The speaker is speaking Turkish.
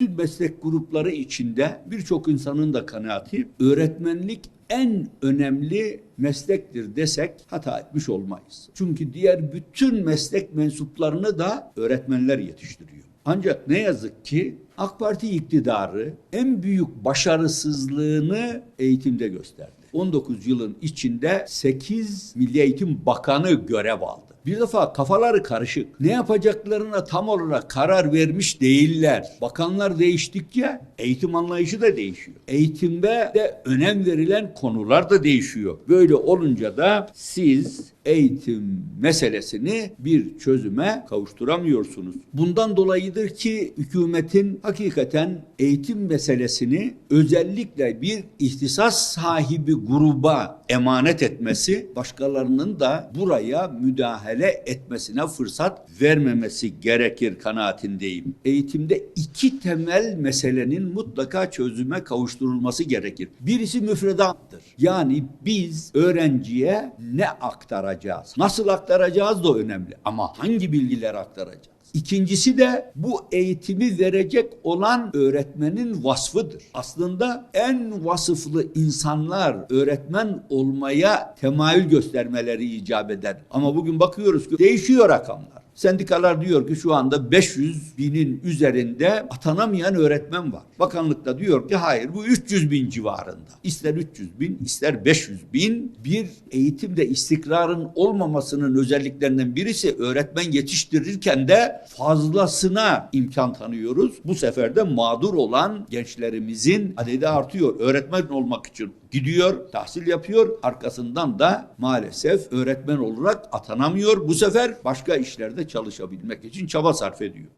Bütün meslek grupları içinde birçok insanın da kanaati öğretmenlik en önemli meslektir desek hata etmiş olmayız. Çünkü diğer bütün meslek mensuplarını da öğretmenler yetiştiriyor. Ancak ne yazık ki AK Parti iktidarı en büyük başarısızlığını eğitimde gösterdi. 19 yılın içinde 8 Milli Eğitim Bakanı görev aldı. Bir defa kafaları karışık. Ne yapacaklarına tam olarak karar vermiş değiller. Bakanlar değiştikçe eğitim anlayışı da değişiyor. Eğitimde de önem verilen konular da değişiyor. Böyle olunca da siz eğitim meselesini bir çözüme kavuşturamıyorsunuz. Bundan dolayıdır ki hükümetin hakikaten eğitim meselesini özellikle bir ihtisas sahibi gruba emanet etmesi, başkalarının da buraya müdahale etmesine fırsat vermemesi gerekir kanaatindeyim. Eğitimde iki temel meselenin mutlaka çözüme kavuşturulması gerekir. Birisi müfredattır. Yani biz öğrenciye ne aktaracağız? Nasıl aktaracağız da önemli. Ama hangi bilgiler aktaracağız? İkincisi de bu eğitimi verecek olan öğretmenin vasfıdır. Aslında en vasıflı insanlar öğretmen olmaya temayül göstermeleri icap eder. Ama bugün bakıyoruz ki değişiyor rakamlar. Sendikalar diyor ki şu anda 500 binin üzerinde atanamayan öğretmen var. Bakanlık da diyor ki hayır bu 300 bin civarında. İster 300 bin ister 500 bin bir eğitimde istikrarın olmamasının özelliklerinden birisi öğretmen yetiştirirken de fazlasına imkan tanıyoruz. Bu sefer de mağdur olan gençlerimizin adedi artıyor. Öğretmen olmak için gidiyor, tahsil yapıyor. Arkasından da maalesef öğretmen olarak atanamıyor. Bu sefer başka işlerde çalışabilmek için çaba sarf ediyor.